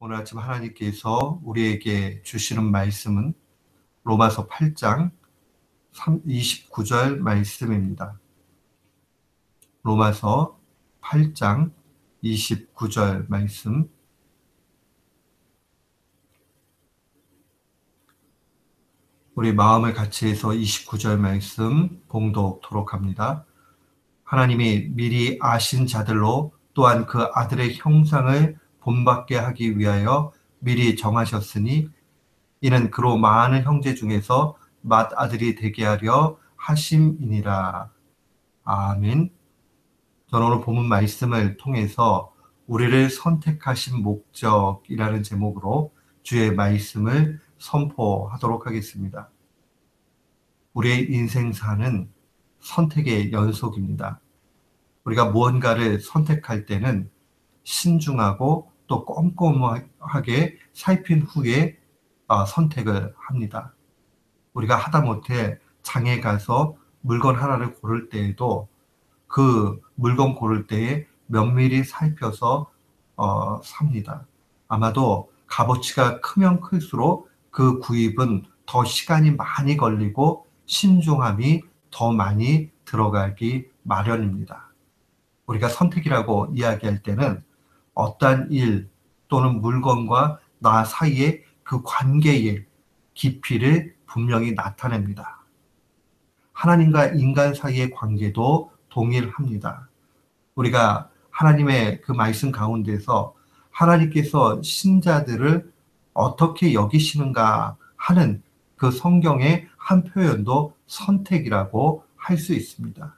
오늘 아침 하나님께서 우리에게 주시는 말씀은 로마서 8장 29절 말씀입니다. 로마서 8장 29절 말씀. 우리 마음을 같이 해서 29절 말씀 봉독토록 합니다. 하나님이 미리 아신 자들로 또한 그 아들의 형상을 본받게 하기 위하여 미리 정하셨으니 이는 그로 많은 형제 중에서 맏 아들이 되게 하려 하심이니라. 아멘. 저는 오늘 본문 말씀을 통해서 우리를 선택하신 목적이라는 제목으로 주의 말씀을 선포하도록 하겠습니다. 우리의 인생사는 선택의 연속입니다. 우리가 무언가를 선택할 때는 신중하고 또 꼼꼼하게 살핀 후에 어, 선택을 합니다. 우리가 하다못해 장에 가서 물건 하나를 고를 때에도 그 물건 고를 때에 면밀히 살펴서 어, 삽니다. 아마도 값어치가 크면 클수록 그 구입은 더 시간이 많이 걸리고 신중함이 더 많이 들어가기 마련입니다. 우리가 선택이라고 이야기할 때는 어떠한 일 또는 물건과 나 사이의 그 관계의 깊이를 분명히 나타냅니다. 하나님과 인간 사이의 관계도 동일합니다. 우리가 하나님의 그 말씀 가운데서 하나님께서 신자들을 어떻게 여기시는가 하는 그 성경의 한 표현도 선택이라고 할 수 있습니다.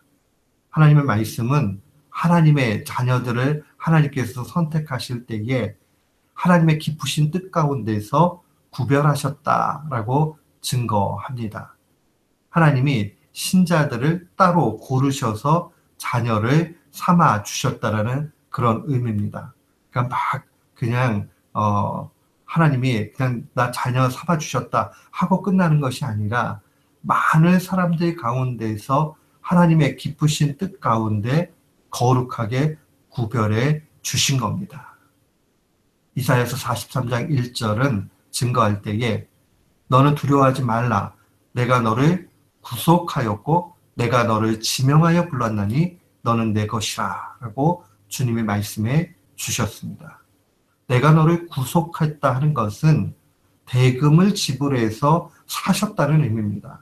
하나님의 말씀은 하나님의 자녀들을 하나님께서 선택하실 때에 하나님의 기쁘신 뜻 가운데서 구별하셨다라고 증거합니다. 하나님이 신자들을 따로 고르셔서 자녀를 삼아 주셨다라는 그런 의미입니다. 그러니까 막 그냥 어 하나님이 그냥 나 자녀 삼아 주셨다 하고 끝나는 것이 아니라 많은 사람들 가운데서 하나님의 기쁘신 뜻 가운데 거룩하게 구별해 주신 겁니다. 이사야서 43장 1절은 증거할 때에 너는 두려워하지 말라. 내가 너를 구속하였고 내가 너를 지명하여 불렀나니 너는 내 것이라 라고 주님이 말씀해 주셨습니다. 내가 너를 구속했다 하는 것은 대금을 지불해서 사셨다는 의미입니다.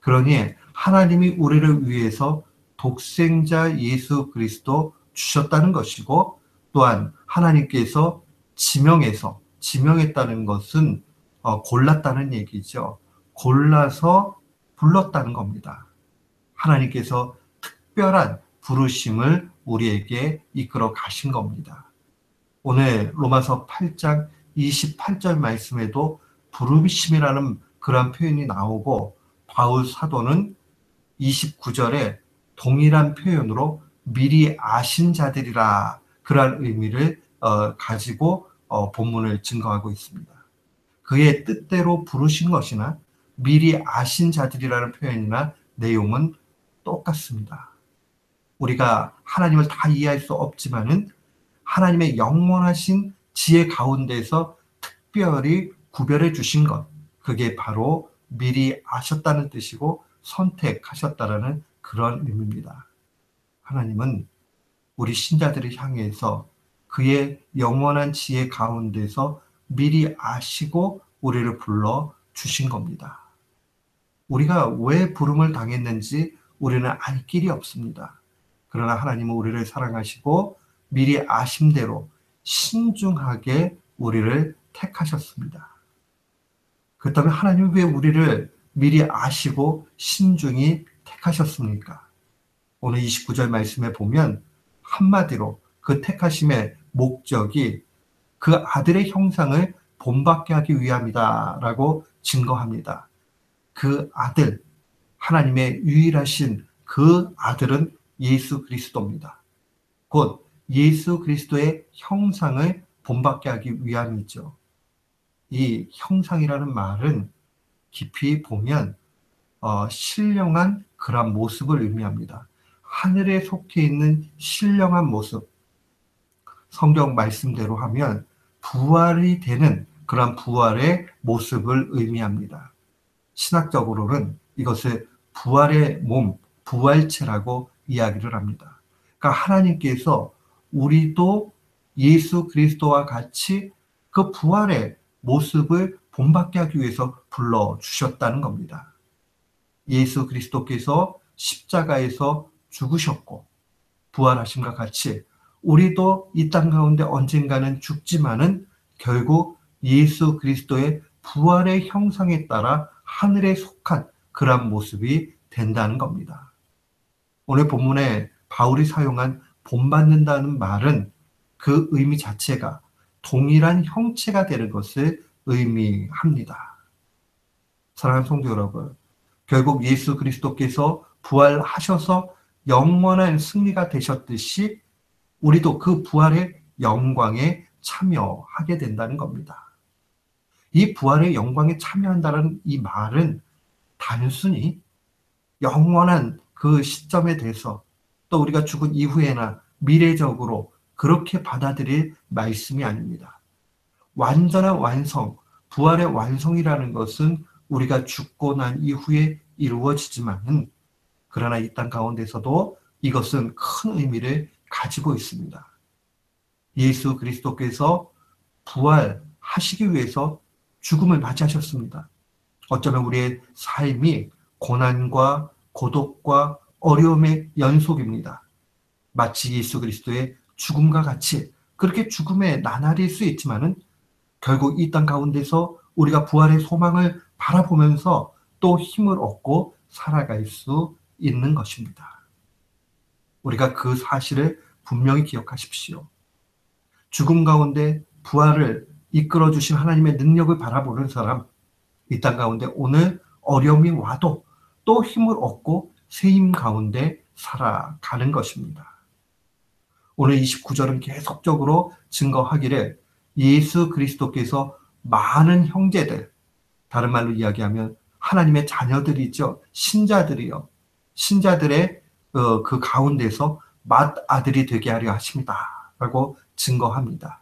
그러니 하나님이 우리를 위해서 독생자 예수 그리스도 주셨다는 것이고 또한 하나님께서 지명해서 지명했다는 것은 어, 골랐다는 얘기죠. 골라서 불렀다는 겁니다. 하나님께서 특별한 부르심을 우리에게 이끌어 가신 겁니다. 오늘 로마서 8장 28절 말씀에도 부르심이라는 그런 표현이 나오고 바울 사도는 29절에 동일한 표현으로 미리 아신 자들이라 그러한 의미를 어, 가지고 어, 본문을 증거하고 있습니다. 그의 뜻대로 부르신 것이나 미리 아신 자들이라는 표현이나 내용은 똑같습니다. 우리가 하나님을 다 이해할 수 없지만은 하나님의 영원하신 지혜 가운데서 특별히 구별해 주신 것, 그게 바로 미리 아셨다는 뜻이고 선택하셨다라는 그런 의미입니다. 하나님은 우리 신자들을 향해서 그의 영원한 지혜 가운데서 미리 아시고 우리를 불러 주신 겁니다. 우리가 왜 부름을 당했는지 우리는 알 길이 없습니다. 그러나 하나님은 우리를 사랑하시고 미리 아심대로 신중하게 우리를 택하셨습니다. 그렇다면 하나님 왜 우리를 미리 아시고 신중히 택하셨습니까? 오늘 29절 말씀에 보면 한마디로 그 택하심의 목적이 그 아들의 형상을 본받게 하기 위함이다라고 증거합니다. 그 아들, 하나님의 유일하신 그 아들은 예수 그리스도입니다. 곧 예수 그리스도의 형상을 본받게 하기 위함이죠. 이 형상이라는 말은 깊이 보면 어, 신령한 그런 모습을 의미합니다. 하늘에 속해 있는 신령한 모습. 성경 말씀대로 하면 부활이 되는 그런 부활의 모습을 의미합니다. 신학적으로는 이것을 부활의 몸, 부활체라고 이야기를 합니다. 그러니까 하나님께서 우리도 예수 그리스도와 같이 그 부활의 모습을 본받게 하기 위해서 불러주셨다는 겁니다. 예수 그리스도께서 십자가에서 죽으셨고 부활하심과 같이 우리도 이 땅 가운데 언젠가는 죽지만은 결국 예수 그리스도의 부활의 형상에 따라 하늘에 속한 그러한 모습이 된다는 겁니다. 오늘 본문에 바울이 사용한 본받는다는 말은 그 의미 자체가 동일한 형체가 되는 것을 의미합니다. 사랑하는 성도 여러분, 결국 예수 그리스도께서 부활하셔서 영원한 승리가 되셨듯이 우리도 그 부활의 영광에 참여하게 된다는 겁니다. 이 부활의 영광에 참여한다는 이 말은 단순히 영원한 그 시점에 대해서 또 우리가 죽은 이후에나 미래적으로 그렇게 받아들일 말씀이 아닙니다. 완전한 완성, 부활의 완성이라는 것은 우리가 죽고 난 이후에 이루어지지만은 그러나 이 땅 가운데서도 이것은 큰 의미를 가지고 있습니다. 예수 그리스도께서 부활하시기 위해서 죽음을 맞이하셨습니다. 어쩌면 우리의 삶이 고난과 고독과 어려움의 연속입니다. 마치 예수 그리스도의 죽음과 같이 그렇게 죽음에 나날일 수 있지만은 결국 이 땅 가운데서 우리가 부활의 소망을 바라보면서 또 힘을 얻고 살아갈 수 있는 것입니다. 우리가 그 사실을 분명히 기억하십시오. 죽음 가운데 부활을 이끌어 주신 하나님의 능력을 바라보는 사람, 이 땅 가운데 오늘 어려움이 와도 또 힘을 얻고 세임 가운데 살아가는 것입니다. 오늘 29절은 계속적으로 증거하기를 예수 그리스도께서 많은 형제들, 다른 말로 이야기하면 하나님의 자녀들이죠. 신자들이요. 신자들의 어, 그 가운데서 맏 아들이 되게 하려 하십니다. 라고 증거합니다.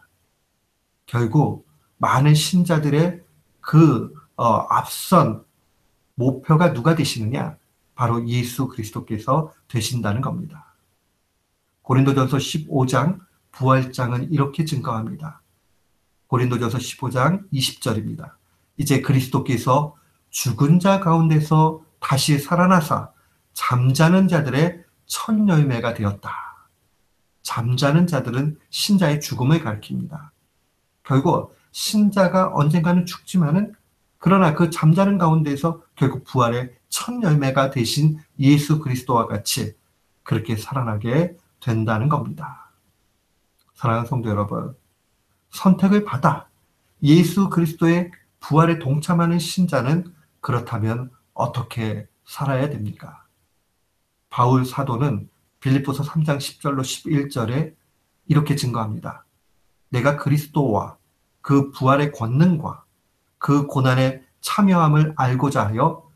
결국 많은 신자들의 그 어, 앞선 목표가 누가 되시느냐? 바로 예수 그리스도께서 되신다는 겁니다. 고린도전서 15장 부활장은 이렇게 증거합니다. 고린도전서 15장 20절입니다. 이제 그리스도께서 죽은 자 가운데서 다시 살아나사 잠자는 자들의 첫 열매가 되었다. 잠자는 자들은 신자의 죽음을 가리킵니다. 결국 신자가 언젠가는 죽지만은 그러나 그 잠자는 가운데서 결국 부활의 첫 열매가 되신 예수 그리스도와 같이 그렇게 살아나게 된다는 겁니다. 사랑하는 성도 여러분, 선택을 받아 예수 그리스도의 부활에 동참하는 신자는 그렇다면 어떻게 살아야 됩니까? 바울 사도는 빌립보서 3장 10절로 11절에 이렇게 증거합니다. 내가 그리스도와 그 부활의 권능과 그 고난의 참여함을 알고자 하여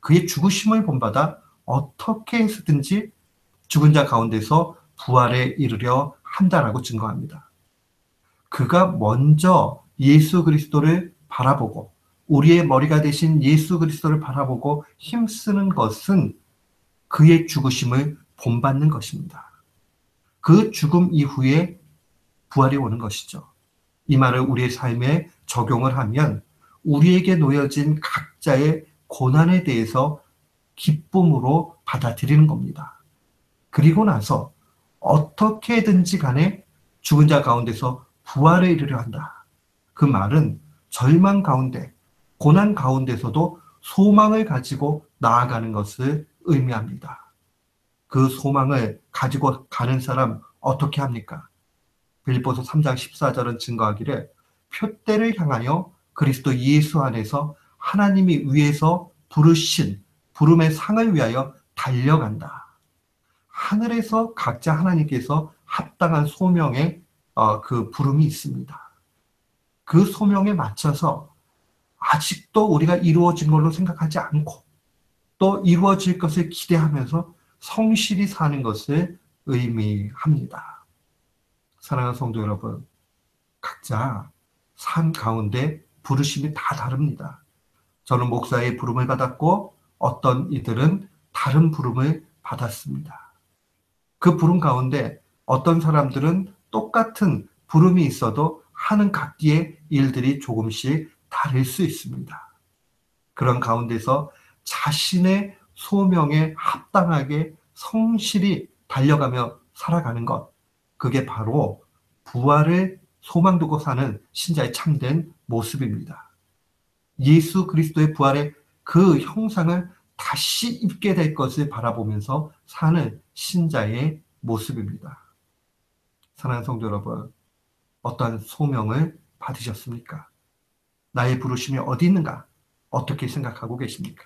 그의 죽으심을 본받아 어떻게 해서든지 죽은 자 가운데서 부활에 이르려 한다라고 증거합니다. 그가 먼저 예수 그리스도를 바라보고 우리의 머리가 되신 예수 그리스도를 바라보고 힘쓰는 것은 그의 죽으심을 본받는 것입니다. 그 죽음 이후에 부활이 오는 것이죠. 이 말을 우리의 삶에 적용을 하면 우리에게 놓여진 각자의 고난에 대해서 기쁨으로 받아들이는 겁니다. 그리고 나서 어떻게든지 간에 죽은 자 가운데서 부활에 이르려 한다. 그 말은 절망 가운데, 고난 가운데서도 소망을 가지고 나아가는 것을 의미합니다. 그 소망을 가지고 가는 사람 어떻게 합니까? 빌보서 3장 14절은 증거하기를 표대를 향하여 그리스도 예수 안에서 하나님이 위에서 부르신 부름의 상을 위하여 달려간다. 하늘에서 각자 하나님께서 합당한 소명의 어, 그 부름이 있습니다. 그 소명에 맞춰서 아직도 우리가 이루어진 걸로 생각하지 않고 또 이루어질 것을 기대하면서 성실히 사는 것을 의미합니다. 사랑하는 성도 여러분, 각자 삶 가운데 부르심이 다 다릅니다. 저는 목사의 부름을 받았고 어떤 이들은 다른 부름을 받았습니다. 그 부름 가운데 어떤 사람들은 똑같은 부름이 있어도 하는 각기의 일들이 조금씩 다를 수 있습니다. 그런 가운데서 자신의 소명에 합당하게 성실히 달려가며 살아가는 것, 그게 바로 부활을 소망 두고 사는 신자의 참된 모습입니다. 예수 그리스도의 부활의 그 형상을 다시 입게 될 것을 바라보면서 사는 신자의 모습입니다. 사랑하는 성도 여러분, 어떠한 소명을 받으셨습니까? 나의 부르심이 어디 있는가? 어떻게 생각하고 계십니까?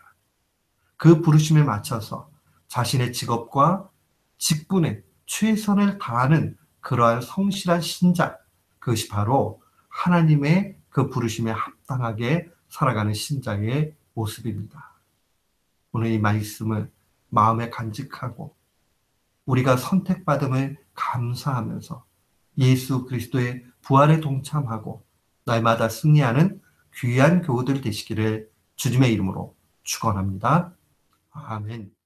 그 부르심에 맞춰서 자신의 직업과 직분에 최선을 다하는 그러한 성실한 신자, 그것이 바로 하나님의 그 부르심에 합당하게 살아가는 신자의 모습입니다. 오늘 이 말씀을 마음에 간직하고 우리가 선택받음을 감사하면서 예수 그리스도의 부활에 동참하고 날마다 승리하는 귀한 교우들 되시기를 주님의 이름으로 축원합니다. 아멘.